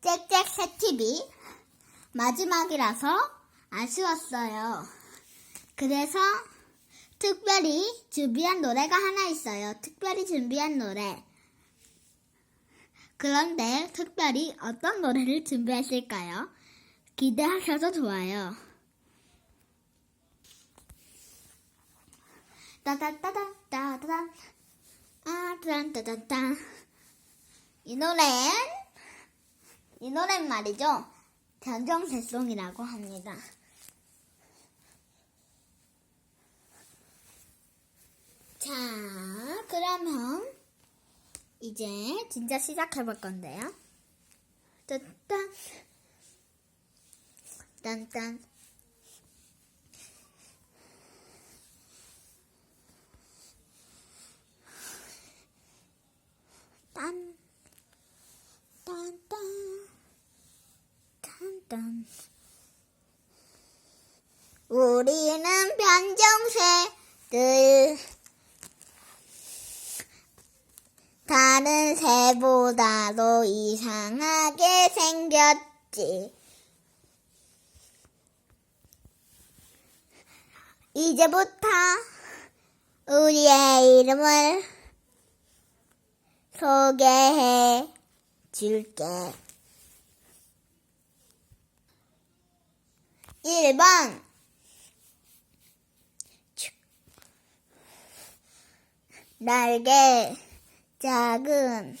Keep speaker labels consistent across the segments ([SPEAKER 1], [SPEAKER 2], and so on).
[SPEAKER 1] 짹짹 새TV 마지막이라서 아쉬웠어요. 그래서 특별히 준비한 노래가 하나 있어요. 특별히 준비한 노래. 그런데 특별히 어떤 노래를 준비하실까요? 기대하셔도 좋아요. 따다따다 따다단 아따단 따다단 이 노래는 이 노래는 말이죠. 변정새송이라고 합니다. 자, 그러면 이제 진짜 시작해 볼 건데요. 딴딴 딴딴 딴딴 우리는 변종새들 다른 새보다도 이상하게 생겼지. 이제부터 우리의 이름을 소개해 줄게. 1번. 날개 작은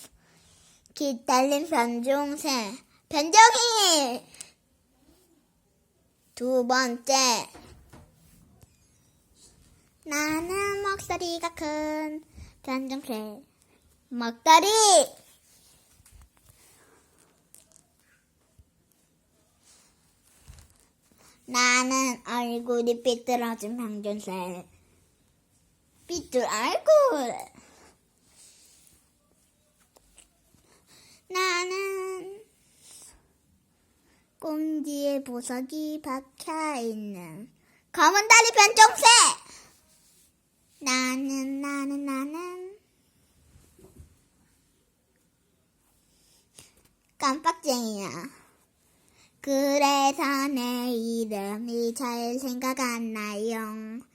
[SPEAKER 1] 기달린 변종새 변종이. 두 번째. 나는 목소리가 큰 변종새 먹다리 나는 얼굴이 삐뚤어진 변종새 삐뚤 얼굴 나는 꽁지에 보석이 박혀 있는 검은 다리 변종새. 나는 나는 나는 깜빡쟁이야. 그래서 내 이름이 잘 생각 안 나요.